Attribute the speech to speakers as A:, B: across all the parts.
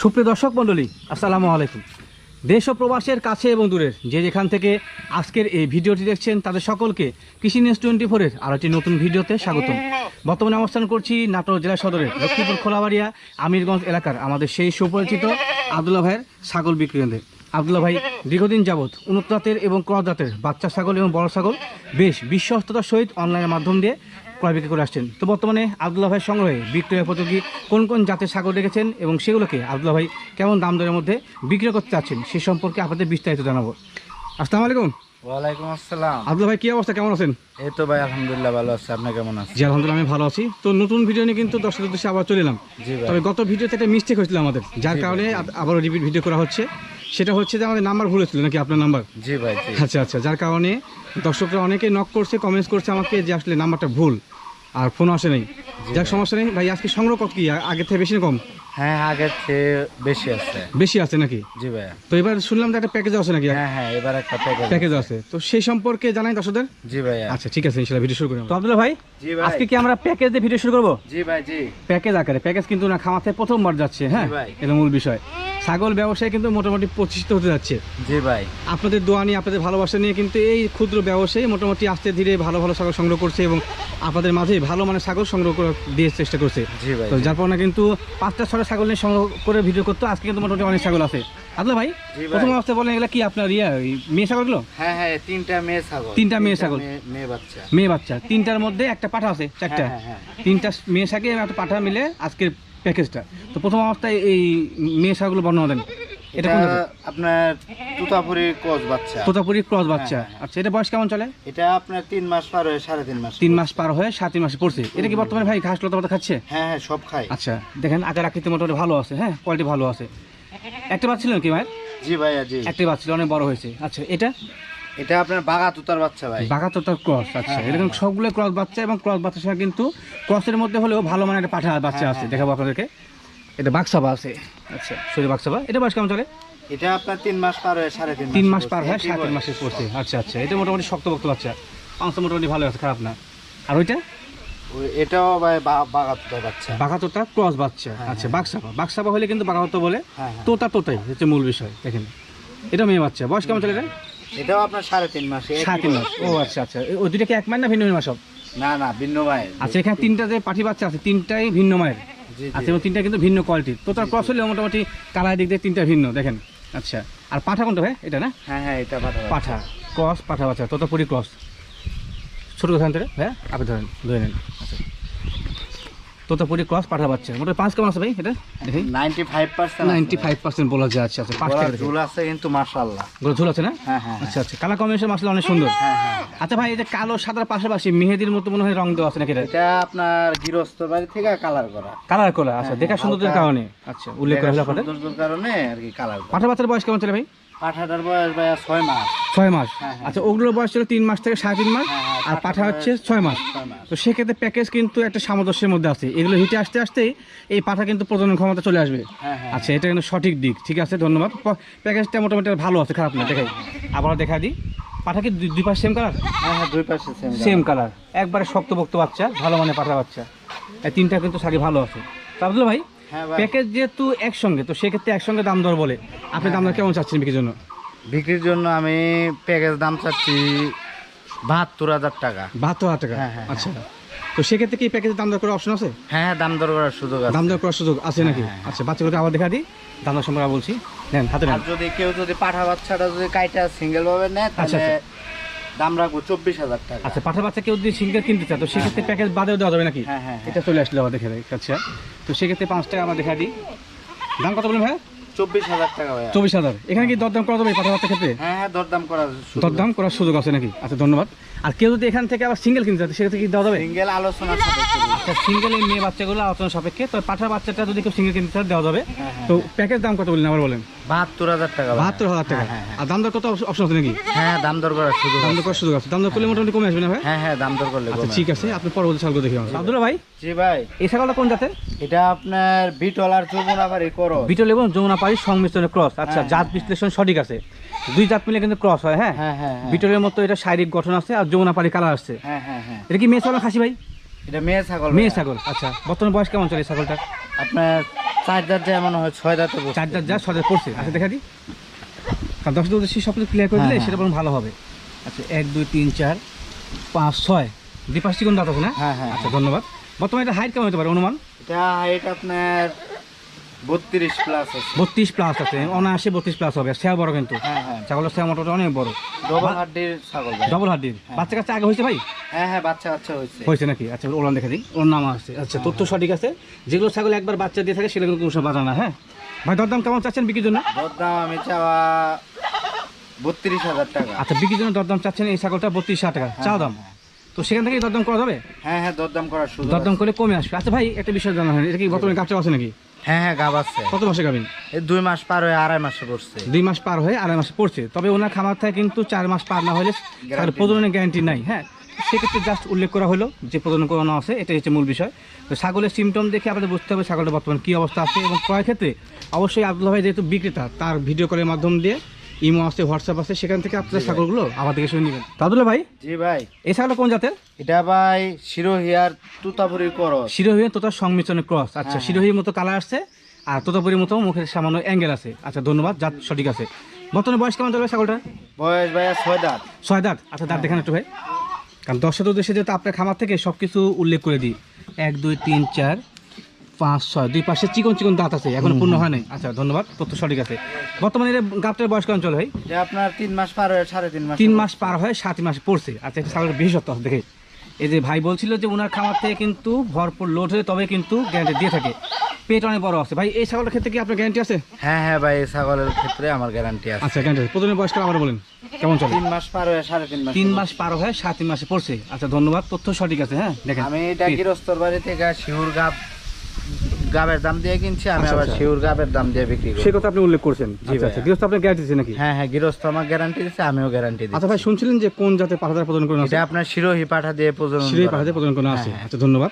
A: সুপ্রিয় দর্শক মণ্ডলী, আসসালামু আলাইকুম। দেশ ও প্রবাসের কাছে এবং দূরের যে যেখান থেকে আজকের এই ভিডিওটি দেখছেন, তাদের সকলকে কৃষি নিউজ টোয়েন্টি ফোরের আরও একটি নতুন ভিডিওতে স্বাগতম। বর্তমানে অবস্থান করছি নাটোর জেলা সদরের লক্ষ্মীপুর খোলাবাড়িয়া, আমিরগঞ্জ এলাকার আমাদের সেই সুপরিচিত আবদুল্লা ভাইয়ের ছাগল বিক্রি কেন্দ্রে। আবদুল্লা ভাই, দীর্ঘদিন যাবৎ উন্নত জাতের এবং ক্রস বাচ্চা ছাগল এবং বড় ছাগল বেশ বিশ্বস্ততার সহিত অনলাইনের মাধ্যম দিয়ে ক্রয় বিক্রি করে আসছেন। তো বর্তমানে আবদুল্লাহ ভাই সংগ্রহে বিক্রয় উপযোগী কোন কোন জাতের ছাগল রেখেছেন এবং সেগুলোকে আবদুল্লাহ ভাই কেমন দাম দরের মধ্যে বিক্রি করতে চাচ্ছেন সে সম্পর্কে আপনাদের বিস্তারিত জানাব। আসসালামু আলাইকুম।
B: ওয়ালাইকুম আসসালাম।
A: আবদুল্লাহ ভাই কি অবস্থা? কেমন আছেন?
B: এই তো ভাই আলহামদুলিল্লাহ ভালো আছে। আপনি কেমন আছেন?
A: জি আলহামদুলিল্লাহ আমি ভালো আছি। তো নতুন ভিডিও নিয়ে কিন্তু দর্শকের উদ্দেশ্যে আবার চলে এলাম। তবে গত ভিডিওতে একটা মিস্টেক হয়েছিল আমাদের যার কারণে আব- আবারও রিপিট ভিডিও করা হচ্ছে। সেটা হচ্ছে যে আমাদের নাম্বার ভুল ছিল নাকি আপনার নাম্বার
B: জি ভাই
A: আচ্ছা আচ্ছা যার কারণে দর্শকরা অনেকে নক করছে কমেন্টস করছে আমাকে যে আসলে নাম্বারটা ভুল। আর ফোন আসে নেই। যাক সমস্যা নেই। ভাই আজকে সংগ্রহ কত কি? আগের থেকে বেশি না কম?
B: হ্যাঁ আগের চেয়ে বেশি আছে।
A: বেশি আছে নাকি?
B: জি ভাই
A: তো এবার শুনলাম যে একটা প্যাকেজ আছে নাকি?
B: হ্যাঁ হ্যাঁ এবার একটা প্যাকেজ
A: প্যাকেজ আছে। তো সেই সম্পর্কে জানাই দর্শকদের?
B: জি ভাই
A: আচ্ছা ঠিক আছে ইনশাল্লাহ ভিডিও শুরু করি তো আব্দুল্লাহ ভাই
B: জি ভাই।
A: আজকে কি আমরা প্যাকেজ দিয়ে ভিডিও শুরু করব?
B: জি ভাই জি।
A: প্যাকেজ আকারে। প্যাকেজ কিন্তু না খামাতে প্রথমবার যাচ্ছে হ্যাঁ? এটা মূল বিষয়। ছাগল ব্যবসায় কিন্তু মোটামুটি প্রতিষ্ঠিত হতে যাচ্ছে।
B: জি ভাই।
A: আপনাদের দোয়া নিয়ে আপনাদের ভালোবাসা নিয়ে কিন্তু এই ক্ষুদ্র ব্যবসায়ী মোটামুটি আস্তে ধীরে ভালো ভালো ছাগল সংগ্রহ করছে এবং আপনাদের মাঝে ভালো মানে ছাগল সংগ্রহ করে দিয়ে চেষ্টা করছে।
B: জি ভাই
A: তো যার কারণে কিন্তু পাঁচটা ছটা ছাগল নিয়ে সংগ্রহ করে ভিডিও করতো। আজকে কিন্তু মোটামুটি অনেক ছাগল আছে। আদলা ভাই। প্রথম অবস্থায় বলেন এগুলো কি আপনার ইয়া ওই মেয়ে ছাগলগুলো?
B: হ্যাঁ হ্যাঁ তিনটা মেয়ে ছাগল।
A: তিনটা মেয়ে ছাগল।
B: মেয়ে- বাচ্চা।
A: মেয়ে বাচ্চা। তিনটার মধ্যে একটা পাঠা আছে চারটা।
B: হ্যাঁ, হ্যাঁ, হ্যাঁ।
A: তিনটা মেয়ে ছাগল একটা পাঠা মিলে আজকের প্যাকেজটা। তো প্রথম অবস্থায় এই মেয়ে ছাগলগুলো বর্ণনা দেন। এটা?
B: আপনার তুতাপুরি কোচ বাচ্চা।
A: তোতাপুরি ক্রস বাচ্চা।
B: হ্যাঁ, হ্যাঁ।
A: আচ্ছা এটা বয়স কেমন চলে?
B: এটা আপনার তিন মাস পার হয়ে সাড়ে তিন মাস।
A: তিন মাস পার হয়ে তিন মাসে পড়ছে। এটা কি বর্তমানে ভাই ঘাস লতা খাচ্ছে?
B: হ্যাঁ হ্যাঁ সব খাই।
A: আচ্ছা দেখেন আকার আকৃতি মোটামুটি ভালো আছে হ্যাঁ? কোয়ালিটি ভালো আছে। একটা বাচ্চা ছিল কি ভাই
B: জি ভাইয়া জি।
A: একটা বাচ্চা ছিল অনেক বড় হয়েছে। আচ্ছা এটা?
B: এটা আপনার বাগা তুতার বাচ্চা ভাই।
A: বাঘা তোতার ক্রস আচ্ছা।
B: হ্যাঁ,
A: এরকম সবগুলো ক্রস বাচ্চা এবং ক্রস সঙ্গে কিন্তু ক্রসের মধ্যে হলেও ভালো মানের একটা পাঠা বাচ্চা
B: হ্যাঁ,
A: আছে।
B: হ্যাঁ।
A: দেখাবো আপনাদেরকে। এটা বাক্সাবা আছে। আচ্ছা সরি বাক্সাবা এটা বয়স কেমন চলে?
B: এটা আপনার তিন মাস পার হয়ে সাড়ে তিন
A: তিন মাস পার। হয় তিন মাসে পড়ছে আচ্ছা আচ্ছা। এটা মোটামুটি শক্তপোক্ত বাচ্চা। পাঁচটা মোটামুটি ভালো আছে খারাপ না। আর ওইটা?
B: ওই- এটাও ভাই বা- বাচ্চা।
A: বাঘা তোতা ক্রস বাচ্চা। আচ্ছা। বাক্সাবা বাক্সাবা হলে কিন্তু বাঘা তো বলে তোতা তোতাই হচ্ছে মূল বিষয় দেখেন। এটা মেয়ে বাচ্চা। বয়স কেমন চলে এটা?
B: এটাও আপনার সাড়ে তিন মাস
A: সাত তিন মাস। ও আচ্ছা আচ্ছা। ওই দুইটা কি এক মাস না ভিন্ন ভিন্ন মাস সব
B: না না ভিন্ন ভাই
A: আচ্ছা এখানে তিনটা যে পাঠি বাচ্চা আছে তিনটাই ভিন্ন মায়ের। আচ্ছা এবং তিনটা কিন্তু ভিন্ন কোয়ালিটির তো তার ক্রস হলে মোটামুটি কালার দিক দিয়ে তিনটা ভিন্ন দেখেন। আচ্ছা আর পাঠা কোনটা ভাই? এটা না?
B: হ্যাঁ হ্যাঁ এটা পাঠা
A: পাঠা ক্রস পাঠা বাচ্চা তোতাপুরি ক্রস ছোটো কথা ধরে হ্যাঁ আপনি ধরেন ধরে নেন। আচ্ছা। তোতাপুরি ক্রস পাঠা বাচ্চা। মোটামুটি পাঁচ কেমন আছে ভাই এটা? দেখি।
B: Ninety five percent
A: ninety five percent বলা যায় আচ্ছা আচ্ছা পাঁচ
B: ঝুল আছে কিন্তু মাশাল্লাহ
A: গোল আছে না?
B: হ্যাঁ হ্যাঁ
A: আচ্ছা আচ্ছা কালার কম্বিনেশন মাসলে অনেক সুন্দর।
B: হ্যাঁ হ্যাঁ
A: আচ্ছা ভাই এই যে কালো সাদার পাশাপাশি মেহেদির মতো মনে হয় রং দেওয়া আছে নাকি এটা?
B: আপনার গৃহস্থ বাড়ি থেকে কালার করা।
A: কালার করা আচ্ছা
B: হ্যাঁ,
A: দেখা
B: হ্যাঁ,
A: সৌন্দর্যের কারণে। আচ্ছা উল্লেখ করা হলো
B: কারণে আর কি কালার
A: পাঠা বাচ্চার বয়স কেমন চলে ভাই?
B: পাঠাটার বয়স ভাই ছয় মাস।
A: ছয় মাস।
B: হ্যাঁ, হ্যাঁ।
A: আচ্ছা ওগুলোর বয়স ছিল তিন মাস থেকে সাড়ে তিন মাস
B: হ্যাঁ,
A: আর পাঠা হচ্ছে ছয় মাস। তো সেক্ষেত্রে প্যাকেজ কিন্তু একটা সামঞ্জস্যের মধ্যে আছে। এগুলো হিটে আসতে আসতেই এই পাঠা কিন্তু প্রজনন ক্ষমতা চলে আসবে। আচ্ছা এটা কিন্তু সঠিক দিক। ঠিক আছে ধন্যবাদ। প্যাকেজটা মোটামুটি ভালো আছে খারাপ না দেখাই। আবার দেখা দিই। পাঠা কি দুই- দুই পাশ সেম কালার
B: হ্যাঁ হ্যাঁ দুই পাশে সেম
A: কালার একবারে শক্তপোক্ত বাচ্চা ভালো মানে পাঠা বাচ্চা। এই তিনটা কিন্তু শাড়ি ভালো আছে। তো আব্দুল ভাই
B: ভাই।
A: প্যাকেজ যেহেতু একসঙ্গে তো সেক্ষেত্রে একসঙ্গে দাম দর বলে। আপনি দাম দর কেমন চাচ্ছেন বিক্রির জন্য?
B: বিক্রির জন্য আমি প্যাকেজ দাম চাচ্ছি বাহাত্তর হাজার টাকা।
A: বাহাত্তর হাজার টাকা?
B: হ্যাঁ, হ্যাঁ,
A: আচ্ছা। তো সেক্ষেত্রে কি প্যাকেজের দাম দর করার অপশন আছে?
B: হ্যাঁ হ্যাঁ দাম দর করার সুযোগ আছে।
A: দাম দর করার সুযোগ আছে নাকি?
B: হ্যাঁ, হ্যাঁ।
A: আচ্ছা বাচ্চাগুলোকে আবার দেখা দিই। দাম দর সম্পর্কে বলছি। নেন হাতে নেন।
B: আর যদি কেউ যদি পাঠা বাচ্চাটা যদি কাইটা সিঙ্গেল ভাবে নেয়
A: আচ্ছা,
B: তাহলে দাম রাখব চব্বিশ হাজার টাকা।
A: আচ্ছা পাঠার বাচ্চা কেউ যদি সিঙ্গেল কিনতে চায় তো সেক্ষেত্রে প্যাকেজ বাদেও দেওয়া যাবে নাকি?
B: হ্যাঁ হ্যাঁ হ্যাঁ।
A: এটা চলে আসলে আবার দেখে দেয় আচ্ছা। তো সেক্ষেত্রে পাঁচ টাকা আমরা দেখা দিই। দাম কত বলুন ভাই
B: চব্বিশ হাজার টাকা ভাইয়া।
A: চব্বিশ হাজার। এখানে কি দরদাম করা যাবে বাচ্চার ক্ষেত্রে?
B: হ্যাঁ হ্যাঁ দরদাম করার সুযোগ
A: দরদাম করার সুযোগ আছে নাকি? আচ্ছা ধন্যবাদ। আর কেউ যদি এখান থেকে আবার সিঙ্গেল কিনতে চায় সেক্ষেত্রে কি দেওয়া যাবে?
B: সিঙ্গেল আলোচনা সাপেক্ষে।
A: আচ্ছা সিঙ্গেল এই মেয়ে বাচ্চাগুলো আলোচনা সাপেক্ষে তো পাঠার বাচ্চাটা যদি কেউ সিঙ্গেল কিনতে চায় দেওয়া যাবে।
B: হ্যাঁ, হ্যাঁ,
A: তো প্যাকেজ দাম কত বললেন? আবার বলেন।
B: বাহাত্তর হাজার টাকা।
A: বাহাত্তর হাজার টাকা?
B: হ্যাঁ, হ্যাঁ,
A: আর দাম দর কত অপশন আছে নাকি?
B: হ্যাঁ দাম দর করার সুযোগ
A: দাম দর
B: আছে।
A: করার সুযোগ আছে। দাম দর করলে মোটামুটি কমে আসবে না ভাই?
B: হ্যাঁ হ্যাঁ দাম দর করলে
A: আচ্ছা ঠিক আছে আপনি পরবর্তী ছাগল দেখি আব্দুল্লাহ ভাই?
B: জি ভাই।
A: এই ছাগলটা কোন জাতের?
B: এটা আপনার বিটল আর যমুনাবাড়ি করো
A: বিটল এবং যমুনা সংমিশ্রণে ক্রস। আচ্ছা
B: হ্যাঁ,
A: জাত বিশ্লেষণ সঠিক আছে। দুই জাত মিলে কিন্তু ক্রস হয় হ্যাঁ?
B: হ্যাঁ হ্যাঁ হ্যাঁ।
A: বিটলের মতো এটা শারীরিক গঠন আছে আর যমুনা পাড়ি কালার আছে
B: হ্যাঁ হ্যাঁ হ্যাঁ।
A: এটা কি মেয়ে ছাগল খাসি ভাই?
B: এটা মেয়ে ছাগল
A: মেয়ে ছাগল আচ্ছা। বর্তমান বয়স কেমন চলে ছাগলটা
B: আপনার চার দাঁত এমন হয় ছয় দাঁতে।
A: চার দাঁত যা ছয় দাঁত পড়ছে। আচ্ছা দেখা দিই। কারণ দশ দাঁত সব কিছু ক্লিয়ার করে দিলে
B: হ্যাঁ,
A: সেটা বরং ভালো হবে। আচ্ছা এক দুই তিন চার পাঁচ ছয়। দুই পাঁচটি কোন দাঁত আছে না?
B: হ্যাঁ, হ্যাঁ,
A: আচ্ছা ধন্যবাদ। বর্তমানে এটা হাইট কেমন হতে পারে? অনুমান?
B: এটা হাইট আপনার বত্রিশ প্লাস আছে।
A: বত্রিশ প্লাস আছে। অনায়াসে বত্রিশ প্লাস হবে। সেয়া বড় কিন্তু।
B: হ্যাঁ হ্যাঁ।
A: ছাগলের সেয়া মোটরটা অনেক বড়।
B: ডবল হাড্ডির ছাগল।
A: ডবল হাড্ডির। বাচ্চা কাছে আগে হয়েছে ভাই?
B: হ্যাঁ হ্যাঁ বাচ্চা বাচ্চা হয়েছে।
A: হয়েছে নাকি? আচ্ছা ওলান দেখা দিই। ওর নাম আছে। আচ্ছা তথ্য সঠিক আছে? যেগুলো ছাগল একবার বাচ্চা দিয়ে থাকে সেগুলো কিন্তু বাঁধা না হ্যাঁ? ভাই দরদাম কেমন চাচ্ছেন বিক্রির জন্য?
B: দরদাম আমি চাওয়া বত্রিশ হাজার টাকা।
A: আচ্ছা বিক্রির জন্য দরদাম চাচ্ছেন এই ছাগলটা বত্রিশ হাজার টাকা। চাও দাম? তো সেখান থেকে দরদাম করা যাবে?
B: হ্যাঁ হ্যাঁ দরদাম করার সুযোগ
A: দরদাম করে কমে আসবে। আচ্ছা ভাই একটা বিষয় জানা হয় এটা কি বর্তমানে গাছটা আছে নাকি?
B: হ্যাঁ হ্যাঁ গাব আছে।
A: কত মাসে গাবেন
B: এই দুই মাস পার হয়ে আড়াই মাসে পড়ছে।
A: দুই মাস পার হয়ে আড়াই মাসে পড়ছে। তবে ওনার খামার থেকে কিন্তু চার মাস পার না হলে তার প্রজননের গ্যারান্টি নাই হ্যাঁ? সেক্ষেত্রে জাস্ট উল্লেখ করা হলো যে প্রজনন করানো আছে এটাই হচ্ছে মূল বিষয়। তো ছাগলের সিমটম দেখে আপনাদের বুঝতে হবে ছাগলটা বর্তমান কী অবস্থা আছে এবং ক্রয় ক্ষেত্রে অবশ্যই আব্দুল ভাই যেহেতু বিক্রেতা তার ভিডিও কলের মাধ্যম দিয়ে ইমো আছে হোয়াটসঅ্যাপ আছে সেখান থেকে আপনাদের ছাগলগুলো আমার থেকে শুনে নেবেন। তাদুল্লা ভাই?
B: জি ভাই।
A: এই ছাগল কোন জাতের?
B: এটা ভাই শিরোহিয়ার তুতাপুরি করস।
A: শিরোহী তোতার সংমিশ্রণের ক্রস। আচ্ছা
B: হ্যাঁ।
A: শিরোহীর মতো কালার আসছে আর তোতাপুরির মতো মুখের সামান্য অ্যাঙ্গেল আছে। আচ্ছা ধন্যবাদ জাত সঠিক আছে। বর্তমানে বয়স কেমন চলবে ছাগলটা
B: বয়স ভাই ছয় দাঁত।
A: ছয় দাঁত। আচ্ছা দাঁত দেখান একটু ভাই। কারণ দর্শক উদ্দেশ্যে যেহেতু আপনার খামার থেকে সব কিছু উল্লেখ করে দিই। এক দুই তিন চার পাঁচ ছয় দুই পাশে চিকন চিকন দাঁত আছে এখন পূর্ণ হয় নাই। আচ্ছা ধন্যবাদ তথ্য সঠিক আছে। বর্তমানে এর গাবটার বয়স কেমন চলে ভাই?
B: আপনার তিন মাস পার হয়ে সাড়ে তিন মাস
A: তিন মাস পার হয়ে সাত মাস পড়ছে। আচ্ছা একটা বিশেষত্ব আছে দেখে। এই যে ভাই বলছিল যে ওনার খামার থেকে কিন্তু ভরপুর লোড হয়ে তবে কিন্তু গ্যারান্টি দিয়ে থাকে। পেট অনেক বড় আছে। ভাই এই ছাগলের ক্ষেত্রে কি আপনার গ্যারান্টি আছে?
B: হ্যাঁ হ্যাঁ ভাই এই ছাগলের ক্ষেত্রে আমার গ্যারান্টি আছে।
A: আচ্ছা গ্যারান্টি প্রথমে বয়সটা আবার বলেন কেমন চলে?
B: তিন মাস পার হয়ে সাড়ে তিন মাস
A: তিন মাস পার হয়ে সাত মাসে পড়ছে। আচ্ছা ধন্যবাদ তথ্য সঠিক আছে হ্যাঁ দেখেন।
B: আমি এটা গৃহস্থর বাড়ি থেকে শিহুর গাব গাবের দাম দিয়ে কিনছি আমি
A: আচ্ছা,
B: আবার
A: আচ্ছা।
B: শিউর গাবের দাম দিয়ে বিক্রি করি।
A: সে কথা আপনি উল্লেখ করছেন। আচ্ছা। আচ্ছা গৃহস্থ আপনার গ্যারান্টি দিচ্ছে নাকি?
B: হ্যাঁ হ্যাঁ গৃহস্থ আমার গ্যারান্টি দিচ্ছে আমিও গ্যারান্টি দিচ্ছি
A: আচ্ছা ভাই শুনছিলেন যে কোন জাতের পাঠাদার প্রদান আছে
B: এটা আপনার শিরোহি পাঠা দিয়ে প্রজনন
A: শিরোহি
B: পাঠা
A: পাঠাতে প্রদান আছে
B: হ্যাঁ, হ্যাঁ।
A: আচ্ছা ধন্যবাদ।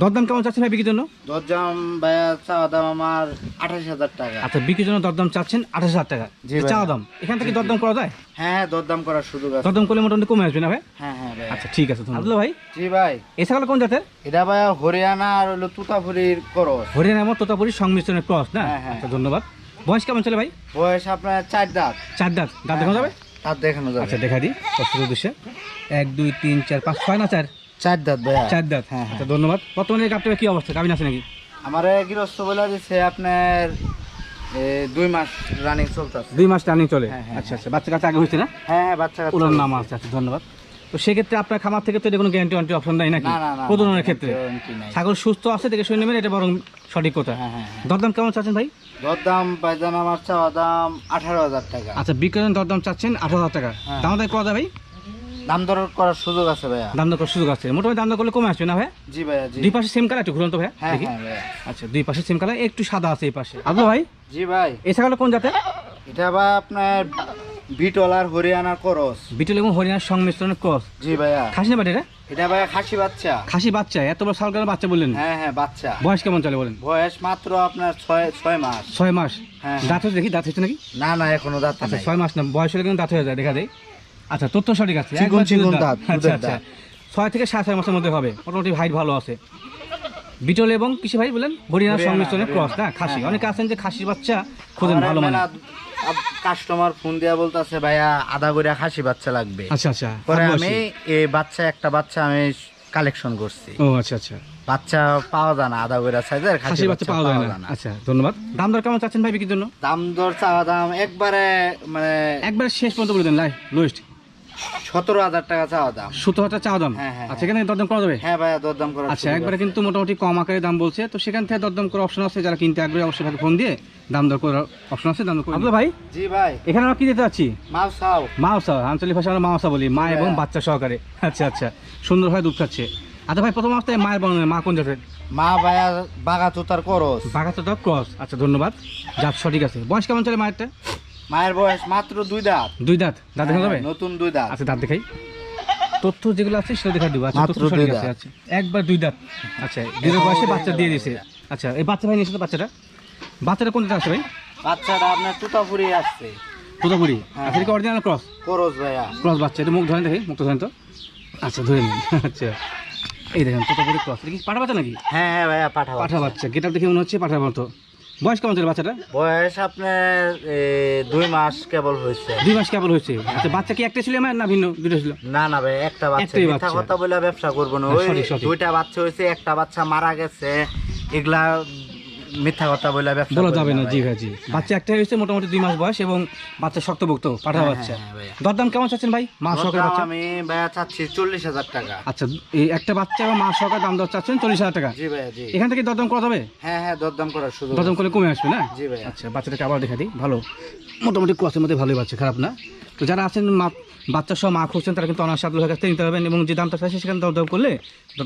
A: দরদাম কেমন চাচ্ছেন ভাই বিক্রির জন্য?
B: দরদাম ভাইয়া চাওয়া দাম আমার আঠাশ হাজার টাকা।
A: আচ্ছা বিক্রির জন্য দরদাম চাচ্ছেন আঠাশ হাজার টাকা। চাওয়া দাম এখান থেকে দরদাম করা যায়?
B: হ্যাঁ হ্যাঁ দরদাম করার সুযোগ আছে।
A: দরদাম করলে মোটামুটি কমে আসবে না ভাই?
B: হ্যাঁ হ্যাঁ ভাইয়া।
A: আচ্ছা ঠিক আছে ধন্যবাদ। ভাই?
B: জি ভাই।
A: এ ছাগল কোন জাতের?
B: এটা ভাইয়া হরিয়ানা আর হলো তুতাপুরির করস।
A: হরিয়ানা এবং তোতাপুরি সংমিশ্রণের ক্রস না?
B: হ্যাঁ, হ্যাঁ।
A: আচ্ছা ধন্যবাদ। বয়স কেমন চলে ভাই?
B: বয়স আপনার চার দাঁত।
A: চার দাঁত। দাঁত দেখানো যাবে?
B: তার দেখানো যাবে।
A: আচ্ছা দেখা দিই। দর্শকের উদ্দেশ্যে। এক দুই তিন চার পাঁচ ছয় না চার?
B: চার দাঁত ভাইয়া।
A: চার দাঁত
B: হ্যাঁ, হ্যাঁ।
A: আচ্ছা ধন্যবাদ। বর্তমানে গাপটা কি অবস্থা? গাবিন আছে নাকি?
B: আমার গৃহস্থ বলে দিচ্ছে আপনার দুই মাস রানিং চলতেছে।
A: দুই মাস রানিং চলে?
B: হ্যাঁ, হ্যাঁ,
A: আচ্ছা আচ্ছা বাচ্চা কাছে আগে হয়েছে না?
B: হ্যাঁ বাচ্চা কাচ্চা
A: ওনার নাম আছে আচ্ছা ধন্যবাদ। তো সেক্ষেত্রে আপনার খামার থেকে তো এটা কোনো গ্যারান্টি ওয়ান্টি অপশন দেয় নাকি?
B: না না না
A: প্রজননের ক্ষেত্রে। ছাগল সুস্থ আছে দেখে শুনে নেবেন এটা বরং সঠিক কথা।
B: হ্যাঁ হ্যাঁ হ্যাঁ।
A: দরদাম কেমন চাচ্ছেন ভাই?
B: দরদাম পাইজান আমার চাওয়া দাম আঠারো হাজার টাকা।
A: আচ্ছা বিক্রয়ণ দরদাম চাচ্ছেন আঠারো হাজার টাকা। দাম যায় ভাই?
B: দাম দর করার সুযোগ আছে ভাইয়া?
A: দাম দর করার সুযোগ আছে। মোটামুটি দাম দর করলে কমে আসবে না ভাই?
B: জি ভাইয়া জি।
A: দুই পাশে সেম কালার একটু ঘুরন্ত ভাই
B: হ্যাঁ হ্যাঁ ভাইয়া।
A: আচ্ছা দুই পাশে সেম কালার একটু সাদা আছে এই পাশে। ভাই?
B: জি ভাই।
A: এই ছাগল কোন জাতের?
B: এটা ভাই আপনার বিটল আর হরিয়ানার করস।
A: বিটল এবং হরিয়ানার সংমিশ্রণের ক্রস।
B: জি ভাইয়া।
A: খাসি না বাট এটা
B: ভাইয়া খাসি বাচ্চা।
A: খাসি বাচ্চা এত বড় বাচ্চা বললেন?
B: হ্যাঁ হ্যাঁ বাচ্চা।
A: বয়স কেমন চলে বলেন?
B: বয়স মাত্র আপনার ছয় ছয় মাস।
A: ছয় মাস।
B: হ্যাঁ
A: দাঁত হচ্ছে দেখি দাঁত হচ্ছে নাকি?
B: না না এখনও দাঁত
A: আচ্ছা ছয় মাস না বয়স হলে কিন্তু দাঁত হয়ে যায় দেখা যায় আচ্ছা তথ্য সঠিক আছে।
B: চিকন চিকন দাঁত,
A: আচ্ছা আচ্ছা। ছয় থেকে সাড়ে ছয় মাসের মধ্যে হবে। মোটামুটি হাইট ভালো আছে। বিটল এবং কিসে ভাই বলেন হরিয়ানা
B: হরিয়ানা,
A: সংমিশ্রণের ক্রস না? খাসি।
B: হ্যাঁ,
A: অনেকে আছেন যে খাসির বাচ্চা খোঁজেন ভালো মানে
B: কাস্টমার ফোন দিয়া বলতেছে ভাইয়া আধা করে খাসি বাচ্চা লাগবে।
A: আচ্ছা আচ্ছা।
B: পরে আমি এই বাচ্চা একটা বাচ্চা আমি কালেকশন করছি।
A: ও আচ্ছা আচ্ছা।
B: বাচ্চা পাওয়া যায় না আদা করে সাইজের
A: খাসি বাচ্চা পাওয়া যায় না। আচ্ছা ধন্যবাদ। দাম দর কেমন চাচ্ছেন ভাই বিক্রির জন্য?
B: দাম দর চাওয়া দাম একবারে মানে
A: একবার শেষ পর্যন্ত বলে দেন লাই লোয়েস্ট
B: সতেরো হাজার টাকা চাওয়া দাম।
A: সত্তর হাজার চাওয়া দাম?
B: হ্যাঁ, হ্যাঁ,
A: আচ্ছা এখানে দরদাম করা যাবে?
B: হ্যাঁ ভাইয়া দরদাম করা
A: আচ্ছা একবারে কিন্তু মোটামুটি কম আকারে দাম বলছে। তো সেখান থেকে দরদাম করার অপশন আছে? যারা কিনতে আগ্রহী অবশ্যই তাকে ফোন দিয়ে দাম দর করার অপশন আছে দাম দর করে ভাই?
B: জি ভাই।
A: এখানে আমরা কি দিতে যাচ্ছি? আঞ্চলিক ভাষা আমরা মাওসা বলি মা এবং। বাচ্চা সহকারে। আচ্ছা আচ্ছা সুন্দরভাবে দুধ খাচ্ছে। আচ্ছা ভাই প্রথম অবস্থায় মায়ের বর্ণনা মা কোন জাতের?
B: মা ভাইয়া বাগা তুতার করস।
A: ক্রস। আচ্ছা ধন্যবাদ। জাত সঠিক আছে। বয়স কেমন চলে মায়েরটা?
B: মায়ের বয়স মাত্র দুই দাঁত।
A: দুই দাঁত? দাঁত দেখা যাবে?
B: হ্যাঁ, নতুন দুই দাঁত।
A: আচ্ছা দাঁত দেখাই। তথ্য যেগুলো আছে সেটা দেখা দিব। আচ্ছা তথ্য সঠিক আছে। আচ্ছা। একবার দুই দাঁত। আচ্ছা দিনের বয়সে বাচ্চা দিয়ে দিয়েছে আচ্ছা এই বাচ্চা ভাই নিয়েছে তো বাচ্চাটা? বাচ্চাটা কোন আছে ভাই?
B: বাচ্চাটা আপনার তুতাপুরি আসছে।
A: তোতাপুরি?
B: হ্যাঁ,
A: আচ্ছা এটা অরিজিনাল ক্রস
B: ক্রস ভাইয়া।
A: ক্রস বাচ্চা এটা মুখ ধরেন দেখি মুখ ধরেন তো। আচ্ছা ধরে নিন। আচ্ছা এই দেখেন তোতাপুরি ক্রস এটা কি পাঠা বাচ্চা নাকি?
B: হ্যাঁ হ্যাঁ ভাইয়া পাঠাবো
A: পাঠা বাচ্চা। গেট দেখে মনে হচ্ছে পাঠার মতো। বয়স কেমন ছিল বাচ্চাটা
B: বয়স আপনার দুই মাস কেবল হয়েছে।
A: দুই মাস কেবল হয়েছে। আচ্ছা বাচ্চা কি একটা ছিল আমার না ভিন্ন দুটো ছিল?
B: না না ভাই একটা বাচ্চা। মিথ্যা কথা বলে ব্যবসা করব না।
A: হ্যাঁ,
B: ওই। দুইটা বাচ্চা হয়েছে একটা বাচ্চা মারা গেছে। এগুলা মিথ্যা কথা বলে ব্যবসা
A: বলা যাবে না জি ভাই। জি। বাচ্চা একটা হয়েছে মোটামুটি দুই মাস বয়স এবং বাচ্চা শক্তভুক্ত পাঠা
B: হ্যাঁ,
A: বাচ্চা।
B: হ্যাঁ,
A: দরদাম কেমন চাচ্ছেন ভাই? মা সহকারে বাচ্চা?
B: আমি ভাইয়া চাচ্ছি চল্লিশ হাজার টাকা।
A: আচ্ছা এই একটা বাচ্চা এবং মা সহকারে দাম দর চাচ্ছেন চল্লিশ হাজার টাকা?
B: জি ভাইয়া জি।
A: এখান থেকে দরদাম করা যাবে?
B: হ্যাঁ হ্যাঁ দরদাম করার সুযোগ
A: দরদাম করে কমে আসবে না?
B: জি ভাইয়া।
A: আচ্ছা বাচ্চাটাকে আবার দেখা দিই ভালো। মোটামুটি ক্রসের মধ্যে ভালোই বাচ্চা খারাপ না? তো যারা আছেন মা বাচ্চা সহ মা খুঁজছেন তারা কিন্তু অনার্স আব্দুল কাছ থেকে নিতে পারবেন এবং যে দামটা চাইছে সেখানে দরদাম করলে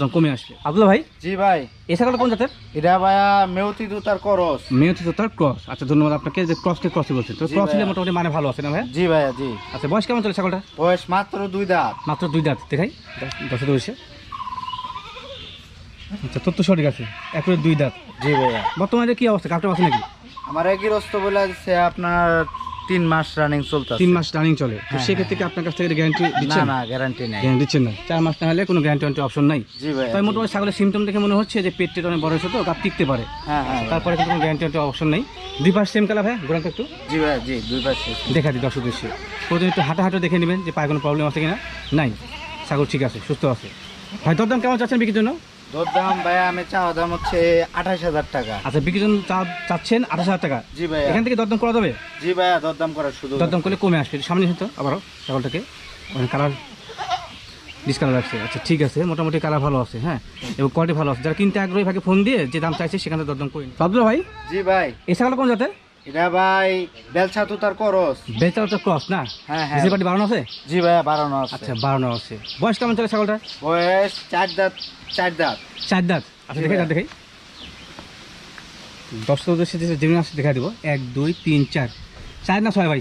A: দাম কমে আসবে। আব্দুল্লাহ ভাই?
B: জি ভাই।
A: এ ছাগলটা কোন জাতের?
B: এটা ভাইয়া মেউতি দুতার করস।
A: মেয়ে তো তার ক্রস। আচ্ছা ধন্যবাদ আপনাকে যে ক্রসকে ক্রসে বলছেন। তো ক্রস হলে মোটামুটি মানে ভালো আছে না ভাই
B: জি ভাইয়া জি।
A: আচ্ছা বয়স কেমন চলে ছাগলটা?
B: বয়স মাত্র দুই দাঁত।
A: মাত্র দুই দাঁত দেখাই। দশে বয়সে আচ্ছা তথ্য সঠিক আছে। একবারে দুই দাঁত।
B: জি ভাইয়া।
A: বর্তমানে কি অবস্থা? কাপটা আছে নাকি?
B: আমার একই রস্ত বলে আপনার তিন মাস রানিং চলতেছে।
A: তিন মাস রানিং চলে। তো
B: হ্যাঁ,
A: সেক্ষেত্রে কি আপনার কাছ থেকে গ্যারান্টি দিচ্ছেন?
B: না গ্যারান্টি নেই।
A: গ্যারান্টি দিচ্ছেন না। চার মাস না হলে কোনো গ্যারান্টি অপশন নাই।
B: জি
A: তাই মোটামুটি ছাগলের সিমটম দেখে মনে হচ্ছে যে পেট টেট অনেক বড় হয়েছে তো গাপ টিকতে পারে।
B: হ্যাঁ হ্যাঁ
A: তারপরে কিন্তু কোনো গ্যারান্টি অপশন নেই। দুই পাশ সেম কালার ভাই গোড়াটা একটু।
B: জি ভাইয়া জি দুই পাশে
A: দেখা দিই দর্শক দৃশ্যে প্রথমে একটু হাঁটা হাঁটা দেখে নেবেন যে পায়ে কোনো প্রবলেম আছে কিনা? নাই। ছাগল ঠিক আছে সুস্থ আছে। ভাই তোর দাম কেমন চাচ্ছেন বিক্রির জন্য?
B: তোর দাম ভাইয়া আমি চাওয়া দাম হচ্ছে আঠাশ হাজার টাকা।
A: আচ্ছা চাচ্ছেন আঠাশ হাজার টাকা?
B: জি ভাইয়া।
A: এখান থেকে দরদাম করা যাবে?
B: জি ভাইয়া দরদাম করার সুযোগ
A: দরদাম করলে কমে আসবে। সামনে আবারও ছাগলটাকে। কালার ডিসকালার আচ্ছা ঠিক আছে মোটামুটি কালার ভালো আছে হ্যাঁ? এবং কোয়ালিটি ভালো আছে। যারা কিনতে আগ্রহী ভাগে ফোন দিয়ে যে দাম চাইছে সেখানে দরদাম করি নিন। ভাই
B: জি ভাই।
A: এই ছাগল কোন জাতের?
B: এটা ভাই বেলছা তুতার করস।
A: বেচা তো ক্রস না?
B: হ্যাঁ হ্যাঁ।
A: পাটি বাড়ানো আছে?
B: জি ভাইয়া বাড়ানো আছে।
A: আচ্ছা বাড়ানো আছে। বয়স কেমন চলে ছাগলটা
B: বয়স চার দাঁত চার দাঁত।
A: চার দাঁত। আচ্ছা দেখে দাঁত যেমন আছে দেখা দিব। এক দুই তিন চার। চার না ছয় ভাই?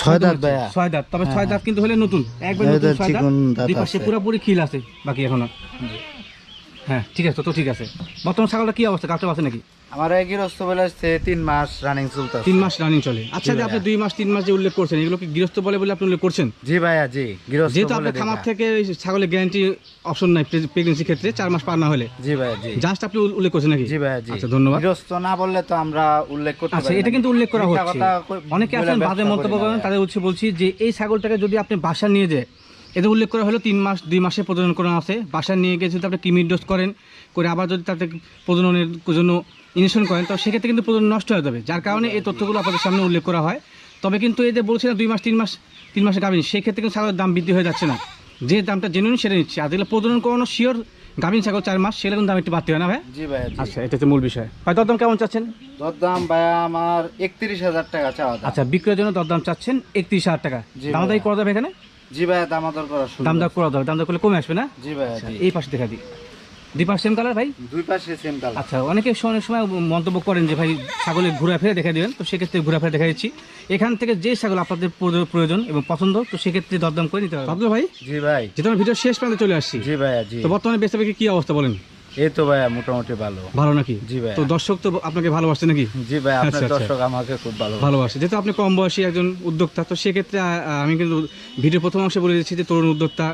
B: ছয় দাঁত ভাইয়া।
A: ছয় দাঁত। তবে ছয় দাঁত কিন্তু হলে নতুন। একবার নতুন ছয় দাঁত। দুই পাশে পুরোপুরি খিল আছে বাকি এখনও। হ্যাঁ ঠিক আছে তো ঠিক আছে। বর্তমান ছাগলটা কি অবস্থা? আছে নাকি?
B: আমার রস্ত বলে তিন মাস রানিং চলতেছে
A: তিন মাস রানিং চলে। আচ্ছা যে আপনি দুই মাস তিন মাস যে উল্লেখ করছেন এগুলো কি গৃহস্থ বলে বলে আপনি উল্লেখ করছেন?
B: জি ভাইয়া জি গৃহস্থ
A: যেহেতু আপনার খামার থেকে ছাগলের গ্যারান্টি অপশন নাই প্রেগনেন্সি ক্ষেত্রে চার মাস পার না হলে।
B: জি ভাইয়া জি।
A: জাস্ট আপনি উল্লেখ করছেন নাকি?
B: জি ভাইয়া জি।
A: আচ্ছা ধন্যবাদ।
B: গৃহস্থ না বললে তো আমরা উল্লেখ করতে
A: আচ্ছা এটা কিন্তু উল্লেখ করা হচ্ছে। অনেকে আছেন বাজে মন্তব্য করেন তাদের উৎসে বলছি যে এই ছাগলটাকে যদি আপনি বাসা নিয়ে যায় এতে উল্লেখ করা হলো তিন মাস দুই মাসে প্রজনন করা আছে। বাসা নিয়ে গিয়ে যদি আপনি কিমির ডোজ করেন করে আবার যদি তাতে প্রজননের জন্য ইনজেকশন করেন তো সেক্ষেত্রে কিন্তু প্রজনন নষ্ট হয়ে যাবে। যার কারণে এই তথ্যগুলো আপনাদের সামনে উল্লেখ করা হয়। তবে কিন্তু এই যে বলছি না দুই মাস তিন মাস তিন মাসে গাভিন সেক্ষেত্রে কিন্তু ছাগলের দাম বৃদ্ধি হয়ে যাচ্ছে না। যে দামটা জেনুইন সেটা নিচ্ছে। আর যেগুলো প্রজনন করানো শিওর গাভিন ছাগল চার মাস সেগুলো কিন্তু দাম একটু বাড়তে হয় না ভাই?
B: জি ভাইয়া জি।
A: আচ্ছা এটা হচ্ছে মূল বিষয়। ভাই দরদাম কেমন চাচ্ছেন?
B: দরদাম ভাইয়া আমার একত্রিশ হাজার টাকা চাওয়া
A: আচ্ছা বিক্রয়ের জন্য দরদাম চাচ্ছেন একত্রিশ হাজার টাকা। দাম
B: ভাইয়া।
A: করা যাবে এখানে?
B: জি ভাইয়া দামাদর করা শুরু
A: দাম দাম করা যাবে দাম দর করলে কমে আসবে না?
B: জি
A: আচ্ছা, এই পাশে দেখা দিই। দুই পাশ সেম কালার ভাই?
B: দুই পাশে সেম কালার
A: আচ্ছা অনেকে অনেক সময় মন্তব্য করেন যে ভাই ছাগলে ঘোরা ফেরে দেখা দিবেন তো সেক্ষেত্রে ঘোরা ফেরে দেখা দিচ্ছি। এখান থেকে যে ছাগল আপনাদের প্রয়োজন- প্রয়োজন এবং পছন্দ তো সেক্ষেত্রে দরদাম করে নিতে হবে। ভাই?
B: জি ভাই।
A: যেহেতু আমরা ভিডিও শেষ পর্যন্ত চলে আসছি
B: জি ভাইয়া জি।
A: তো বর্তমানে বেচতে বিক্রি কি অবস্থা বলেন?
B: এই তো ভাইয়া মোটামুটি ভালো।
A: ভালো নাকি?
B: জি ভাইয়া।
A: তো দর্শক তো আপনাকে ভালোবাসছে নাকি?
B: জি ভাই আপনার
A: আচ্ছা, আচ্ছা।
B: দর্শক আমাকে খুব ভালো
A: ভালোবাসে। যেহেতু আপনি কম বয়সী একজন উদ্যোক্তা তো সেক্ষেত্রে আমি কিন্তু ভিডিও প্রথম অংশে বলে দিচ্ছি যে তরুণ উদ্যোক্তা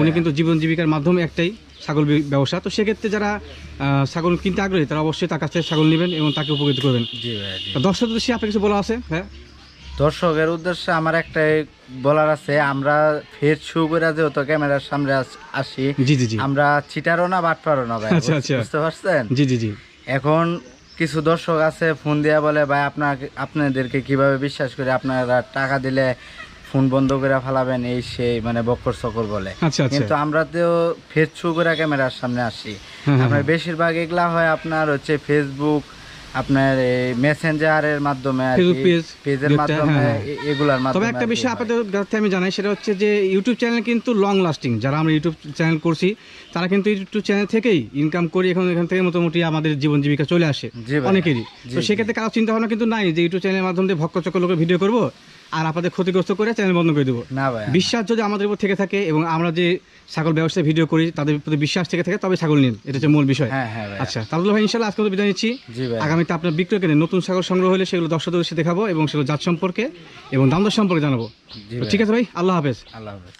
A: উনি কিন্তু জীবন জীবিকার মাধ্যমে একটাই ছাগল ব্যবসা। তো সেক্ষেত্রে যারা ছাগল কিনতে আগ্রহী তারা অবশ্যই তার কাছ থেকে ছাগল নেবেন এবং তাকে উপকৃত করবেন।
B: জি
A: তো দর্শক উদ্দেশ্যে আপনার কিছু বলা আছে হ্যাঁ
B: দর্শকের উদ্দেশ্যে আমার একটাই বলার আছে আমরা ফেস শু করে যেহেতু ক্যামেরার সামনে আসি
A: জি জি জি।
B: আমরা চিটারও না বাটপারও না ভাই
A: আচ্ছা, আচ্ছা।
B: বুঝতে পারছেন?
A: জি জি জি।
B: এখন কিছু দর্শক আছে ফোন দিয়া বলে ভাই আপনাকে আপনাদেরকে কীভাবে বিশ্বাস করে? আপনারা টাকা দিলে ফোন বন্ধ করে ফেলাবেন এই সেই মানে বক্কর চকর বলে।
A: আচ্ছা
B: কিন্তু আমরা তো ফেস শু করে ক্যামেরার সামনে আসি।
A: হ্যাঁ, হ্যাঁ,
B: আপনার
A: হ্যাঁ।
B: বেশিরভাগ এগুলা হয় আপনার হচ্ছে ফেসবুক আপনার মেসেঞ্জারের মাধ্যমে পেজের মাধ্যমে
A: হ্যাঁ,
B: এগুলার মাধ্যমে
A: তবে একটা বিষয় আপনাদের কাছে আমি জানাই সেটা হচ্ছে যে ইউটিউব চ্যানেল কিন্তু লং লাস্টিং যারা আমরা ইউটিউব চ্যানেল করছি তারা কিন্তু ইউটিউব চ্যানেল থেকেই ইনকাম করি এখন এখান থেকে মোটামুটি আমাদের জীবন জীবিকা চলে আসে অনেকেরই। তো সেক্ষেত্রে কারও চিন্তা ভাবনা কিন্তু নাই যে ইউটিউব চ্যানেলের মাধ্যমে ভক্ত চক্র লোকের ভিডিও করব? আর আপনাদের ক্ষতিগ্রস্ত করে চ্যানেল বন্ধ করে দেবো।
B: না ভাই
A: বিশ্বাস যদি আমাদের উপর থেকে থাকে এবং আমরা যে ছাগল ব্যবসায় ভিডিও করি তাদের প্রতি বিশ্বাস থেকে থাকে তবে ছাগল নিন। এটা হচ্ছে মূল বিষয়।
B: হ্যাঁ হ্যাঁ ভাই।
A: আচ্ছা তাহলে ভাই ইনশাল্লাহ আজকে তো বিদায় নিচ্ছি।
B: জি ভাই।
A: আগামীতে আপনার বিক্রয় কেনে নতুন ছাগল সংগ্রহ হলে সেগুলো দর্শকদের দেখাবো এবং সেগুলো জাত সম্পর্কে এবং দাম দর সম্পর্কে জানাব।
B: জি ভাই।
A: ঠিক আছে ভাই আল্লাহ হাফেজ।
B: আল্লাহ হাফেজ।